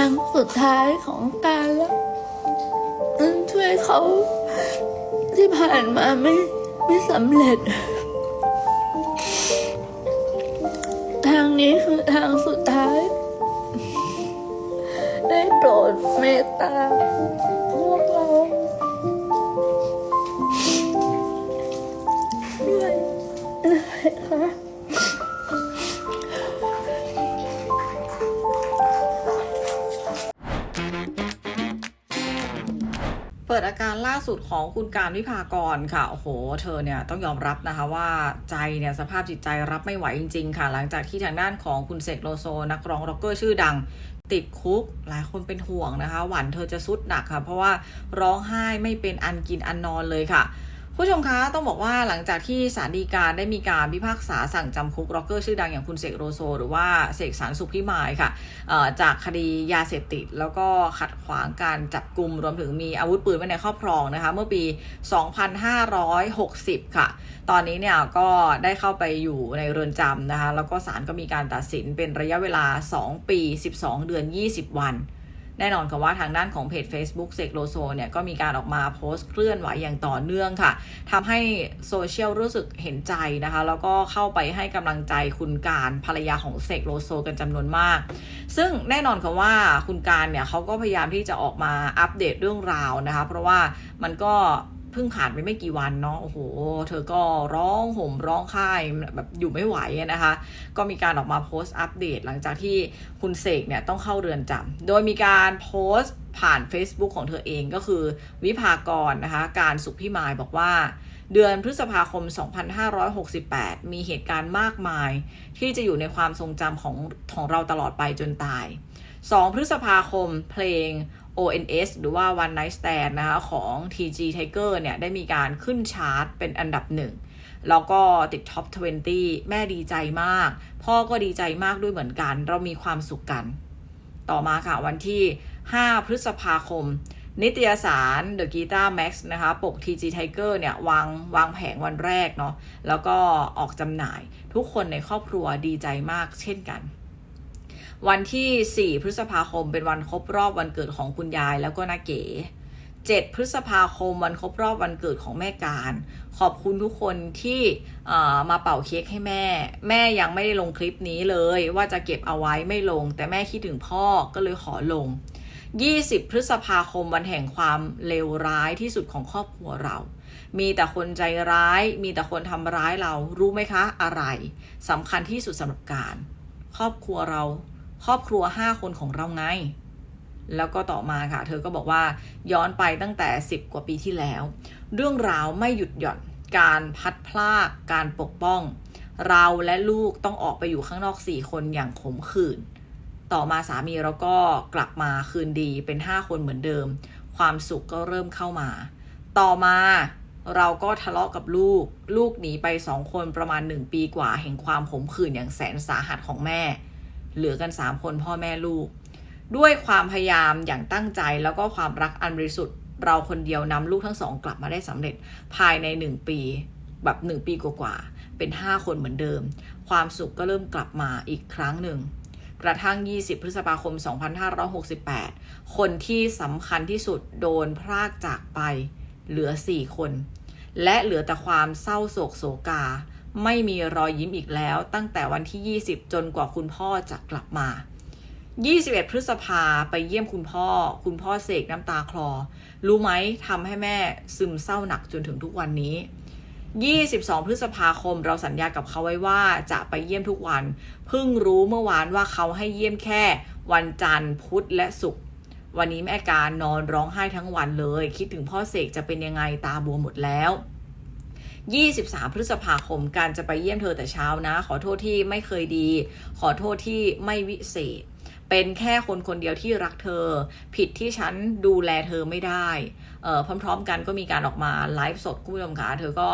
างสุดท้ายของการแล้วช่วยเขาที่ผ่านมาไม่ไม่สำเร็จ ทางนี้คือทางสุดท้าย ได้โปรดเมตตาพวกเราด้วยนะคะ สุดของคุณการวิภากรค่ะ โอ้โห เธอเนี่ยต้องยอมรับนะคะว่าใจเนี่ยสภาพจิตใจรับไม่ไหวจริง ๆ ค่ะ หลังจากที่ทางด้านของคุณเสกโลโซ นักร้องร็อกเกอร์ชื่อดังติดคุกหลายคนเป็นห่วงนะคะ หวันเธอจะสุดหนักค่ะ เพราะว่าร้องไห้ไม่เป็นอันกินอันนอนเลยค่ะ ผู้ชมคะต้องบอกว่าหลังจากที่ศาลฎีกาได้มีการพิพากษาสั่งจำคุกร็อกเกอร์ชื่อดังอย่างคุณเสกโลโซ หรือว่าเสกสรรสุขพิมายค่ะจากคดียาเสพติด แล้วก็ขัดขวางการจับกลุ่มรวมถึงมีอาวุธปืนไว้ในครอบครองนะคะเมื่อปี 2560 ค่ะ ตอนนี้เนี่ยก็ได้เข้าไปอยู่ในเรือนจำนะคะแล้วก็ศาลก็มีการตัดสินเป็นระยะเวลา 2 ปี 12 เดือน 20 วัน แน่นอนค่ะว่าทางด้านของเพจ Facebook เซกโลโซเนี่ยก็มีการออกมาโพสต์เคลื่อนไหวอย่างต่อเนื่องค่ะทำให้โซเชียลรู้สึกเห็นใจนะคะ แล้วก็เข้าไปให้กำลังใจคุณการภรรยาของเซกโลโซกันจำนวนมาก ซึ่งแน่นอนค่ะว่าคุณการเนี่ยเขาก็พยายามที่จะออกมาอัปเดตเรื่องราวนะคะ เพราะว่ามันก็ เพิ่งผ่านไปไม่กี่วันเนาะโอ้โห เธอก็ร้องห่มร้องไห้แบบอยู่ไม่ไหวนะคะ ก็มีการออกมาโพสต์อัปเดต หลังจากที่คุณเสกเนี่ยต้องเข้าเรือนจำโดยมีการโพสต์ผ่าน Facebook ของเธอเองก็คือวิภากรนะคะ การสุขพิมายบอกว่า เดือนพฤษภาคม 2568 มีเหตุการณ์มากมาย ที่จะอยู่ในความทรงจำของของเราตลอดไปจนตาย 2 พฤษภาคมเพลง ONS หรือว่า One Night Stand นะคะของ TG Tiger เนี่ย ได้มีการขึ้นชาร์ตเป็นอันดับหนึ่ง แล้วก็ติดท็อป 20 แม่ดีใจมาก พ่อก็ดีใจมากด้วยเหมือนกัน เรามีความสุขกัน ต่อมาค่ะ วันที่ 5 พฤษภาคม นิตยสาร The Guitar Max นะคะ ปก TG Tiger เนี่ย วางวางแผงวันแรกเนาะแล้วก็ออกจำหน่ายทุกคนในครอบครัวดีใจมากเช่นกัน วันที่ 4 พฤษภาคมเป็นวันครบรอบวันเกิดของคุณยายแล้วก็นาเก๋7พฤษภาคมวันครบรอบวันเกิดของแม่การ ขอบคุณทุกคนที่มาเป่าเค้กให้แม่ แม่ยังไม่ได้ลงคลิปนี้เลย ว่าจะเก็บเอาไว้ไม่ลง แต่แม่คิดถึงพ่อก็เลยขอลง 20 พฤษภาคมวันแห่งความเลวร้ายที่สุดของครอบครัวเรา มีแต่คนใจร้าย มีแต่คนทำร้ายเรารู้ไหมคะอะไรสำคัญที่สุดสำหรับการ ครอบครัวเรา ครอบครัว 5 คนของเราไง แล้วก็ต่อมาค่ะ เธอก็บอกว่าย้อนไปตั้งแต่ 10 กว่าปีที่แล้ว เรื่องราวไม่หยุดหย่อน การพัดพลากการปกป้อง เราและลูกต้องออกไปอยู่ข้างนอก 4 คนอย่างขมขื่น ต่อมาสามีเราก็กลับมาคืนดีเป็น 5 คนเหมือนเดิม ความสุขก็เริ่มเข้ามา ต่อมาเราก็ทะเลาะกับลูก ลูกหนีไปสองคนประมาณ1ปีกว่าแห่งความขมขื่นอย่างแสนสาหัสของแม่ เหลือกัน 3 คนพ่อแม่ลูก ด้วยความพยายามอย่างตั้งใจแล้วก็ความรักอันบริสุทธิ์เราคนเดียวนำลูกทั้งสองกลับมาได้สำเร็จภายใน 1 ปี แบบ 1 ปีกว่าๆเป็น 5 คนเหมือนเดิม ความสุขก็เริ่มกลับมาอีกครั้งหนึ่ง กระทั่ง 20 พฤษภาคม 2568 คนที่สำคัญที่สุดโดนพรากจากไปเหลือ 4 คน และเหลือแต่ความเศร้าโศกโศกา ไม่มีรอยยิ้มอีกแล้ว ตั้งแต่วันที่ 20 จนกว่าคุณพ่อจะกลับมา 21 พฤษภาไปเยี่ยมคุณพ่อ คุณพ่อเสกน้ำตาคลอ รู้ไหมทำให้แม่ซึมเศร้าหนักจนถึงทุกวันนี้ 22 พฤษภาคมเราสัญญากับเขาไว้ว่าจะไปเยี่ยมทุกวัน เพิ่งรู้เมื่อวานว่าเขาให้เยี่ยมแค่ วันจันทร์พุธและศุกร์วันนี้แม่การนอนร้องไห้ทั้งวันเลย คิดถึงพ่อเสกจะเป็นยังไงตาบวมหมดแล้ว 23 พฤษภาคม การจะไปเยี่ยมเธอแต่เช้านะ ขอโทษที่ไม่เคยดี ขอโทษที่ไม่วิเศษ เป็นแค่คนคนเดียวที่รักเธอ ผิดที่ฉันดูแลเธอไม่ได้เอ่อพร้อมๆ กันก็มีการออกมาไลฟ์สดคุณผู้ชมค่ะเธอก็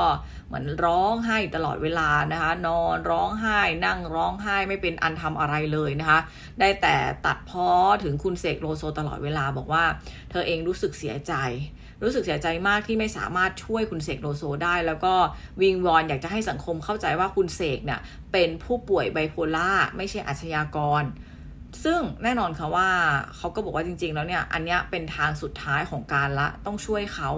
เหมือนร้องไห้ตลอดเวลานะคะ นอนร้องไห้ นั่งร้องไห้ไม่เป็นอันทำอะไรเลยนะคะ ได้แต่ตัดพ้อถึงคุณเสกโลโซตลอดเวลาบอกว่า เธอเองรู้สึกเสียใจ รู้สึกเสียใจมากที่ไม่สามารถช่วยคุณเสกโลโซได้ แล้วก็วิงวอนอยากจะให้สังคมเข้าใจว่าคุณเสกเนี่ยเป็นผู้ป่วยไบโพล่าไม่ใช่อาชญากร ซึ่งแน่นอนค่ะว่าเขาก็บอกว่าจริง ๆ แล้วเนี่ย อันเนี้ยเป็นทางสุดท้ายของการละต้องช่วยเขา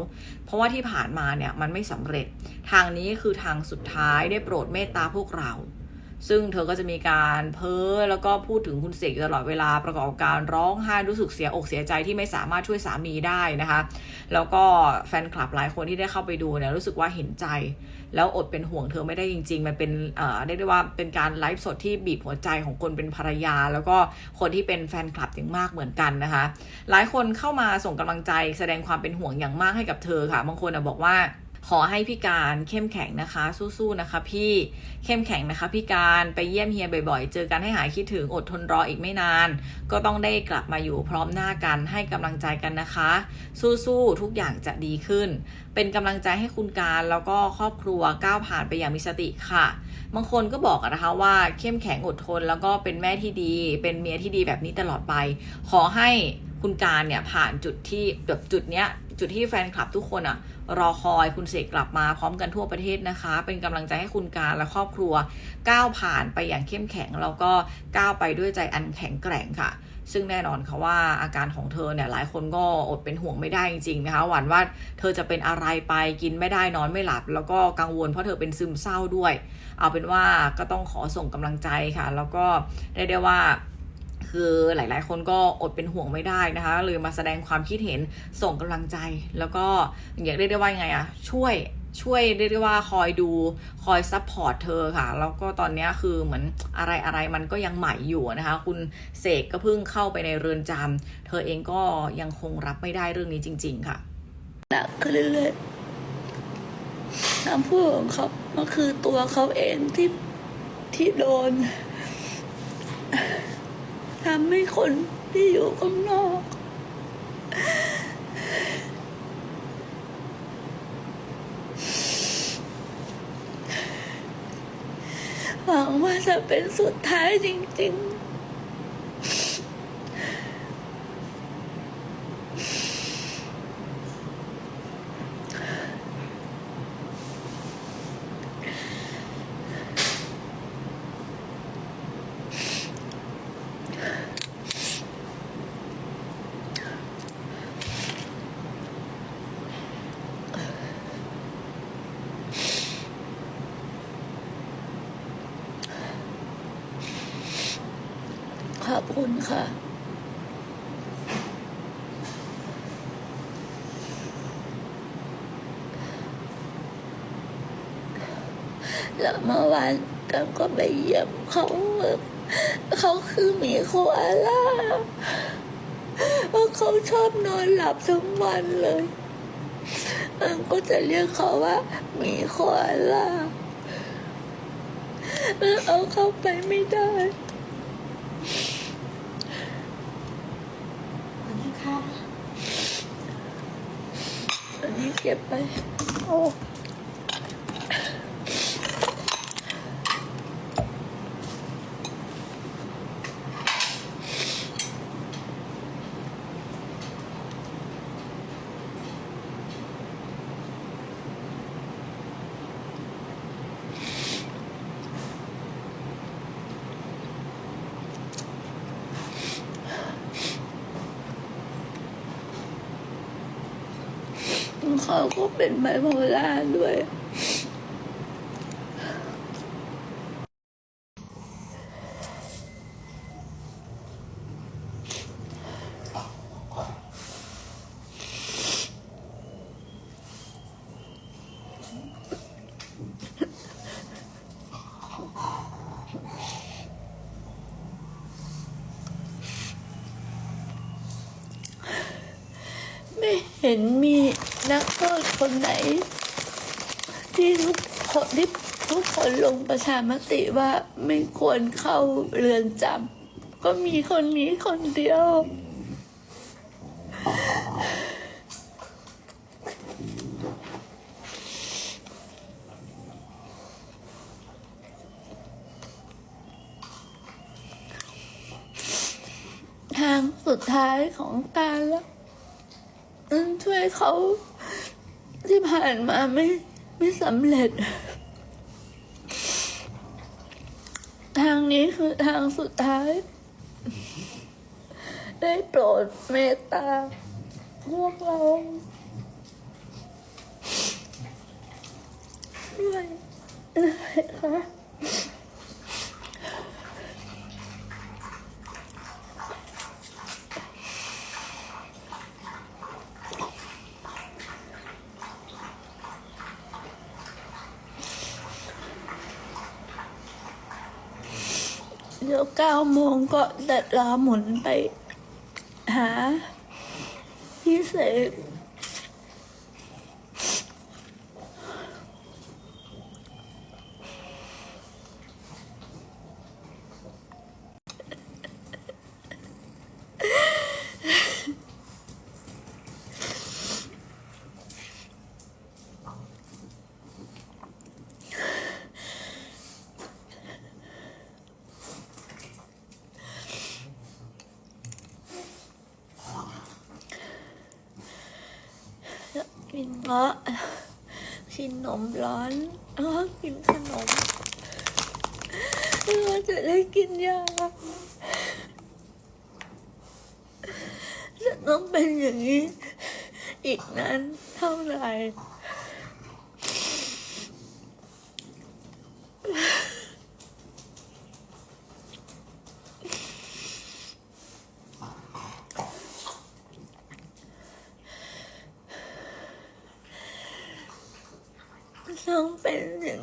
เพราะว่าที่ผ่านมาเนี่ยมันไม่สำเร็จ ทางนี้คือทางสุดท้ายได้โปรดเมตตาพวกเรา ซึ่งเธอก็จะมีการเพ้อแล้วก็พูดถึงคุณเสกตลอดเวลาประกอบกับการร้องไห้รู้สึกเสียอกเสียใจที่ไม่สามารถช่วยสามีได้นะคะ แล้วก็แฟนคลับหลายคนที่ได้เข้าไปดูเนี่ยรู้สึกว่าเห็นใจ แล้วอดเป็นห่วงเธอไม่ได้จริง ๆ มันเป็นเอ่อเรียกได้ว่าเป็นการไลฟ์สดที่บีบหัวใจของคนเป็นภรรยา แล้วก็คนที่เป็นแฟนคลับอย่างมากเหมือนกันนะคะ หลายคนเข้ามาส่งกำลังใจแสดงความเป็นห่วงอย่างมากให้กับเธอค่ะ บางคนอะบอกว่า ขอให้พี่การเข้มแข็งนะคะ สู้ๆนะคะพี่เข้มแข็งนะคะพี่การไปเยี่ยมเฮียบ่อยๆ เจอกันให้หายคิดถึงอดทนรออีกไม่นาน ก็ต้องได้กลับมาอยู่พร้อมหน้ากันให้กำลังใจกันนะคะ สู้ๆทุกอย่างจะดีขึ้น เป็นกำลังใจให้คุณการแล้วก็ครอบครัวก้าวผ่านไปอย่างมีสติค่ะ บางคนก็บอกนะคะว่าเข้มแข็งอดทนแล้วก็เป็นแม่ที่ดี เป็นเมียที่ดีแบบนี้ตลอดไป ขอให้คุณการเนี่ยผ่านจุดที่แบบจุดเนี้ย จุดที่แฟนคลับทุกคนอะรอคอยคุณเสกกลับมาพร้อมกันทั่วประเทศนะคะ เป็นกำลังใจให้คุณการและครอบครัวก้าวผ่านไปอย่างเข้มแข็งแล้วก็ก้าวไปด้วยใจอันแข็งแกร่งค่ะ ซึ่งแน่นอนค่ะว่าอาการของเธอเนี่ยหลายคนก็อดเป็นห่วงไม่ได้จริงๆนะคะหวั่นว่าเธอจะเป็นอะไรไปกินไม่ได้นอนไม่หลับ แล้วก็กังวลเพราะเธอเป็นซึมเศร้าด้วย เอาเป็นว่าก็ต้องขอส่งกำลังใจค่ะ แล้วก็ได้ได้ว่า คือหลาย ๆ คนก็อดเป็นห่วงไม่ได้นะคะเลยมาแสดงความคิดเห็นส่งกำลังใจ แล้วก็อยางเรียกได้ว่ายังไงอะช่วยช่วยเรียกได้ว่าคอยดูคอยซัพพอร์ตเธอค่ะ แล้วก็ตอนนี้คือเหมือนอะไรอะไรมันก็ยังใหม่อยู่นะคะ คุณเสกก็เพิ่งเข้าไปในเรือนจำเธอเองก็ยังคงรับไม่ได้เรื่องนี้จริง ๆ ค่ะหนักขึ้นเรื่อยๆคำพูดของเขามันคือตัวเขาเองที่ที่โดน ทำให้คนที่อยู่ข้างนอก หวังว่าจะเป็นสุดท้ายจริง ๆ คุณค่ะ แล้วเมื่อวานกันก็ไปเยี่ยมเขาเขาคือหมีโคอาล่าเพราะเขาชอบนอนหลับทั้งวันเลยมันก็จะเรียกเขาว่าหมีโคอาล่ามันเอาเข้าไปไม่ได้ อันนี้ เขาก็เป็นไบโพล่าด้วยไม่เห็นมี นักโทษคนไหน ที่ทุกคนที่ทุกคนลงประชามติว่าไม่ควรเข้าเรือนจำก็มีคนนี้คนเดียว ทางสุดท้ายของการแล้ว ช่วยเขาที่ผ่านมาไม่ไม่สำเร็จ ทางนี้คือทางสุดท้าย ได้โปรดเมตตาพวกเราด้วยนะคะ แล้วเก้าโมงก็ดัดลาหมุนไป หาพี่เสก กินเงาะกินนมร้อนก็กินขนมเราจะได้กินยาจะต้องเป็นอย่างนี้ อีกนั้นเท่าไหร่ ต้องเป็นอย่าง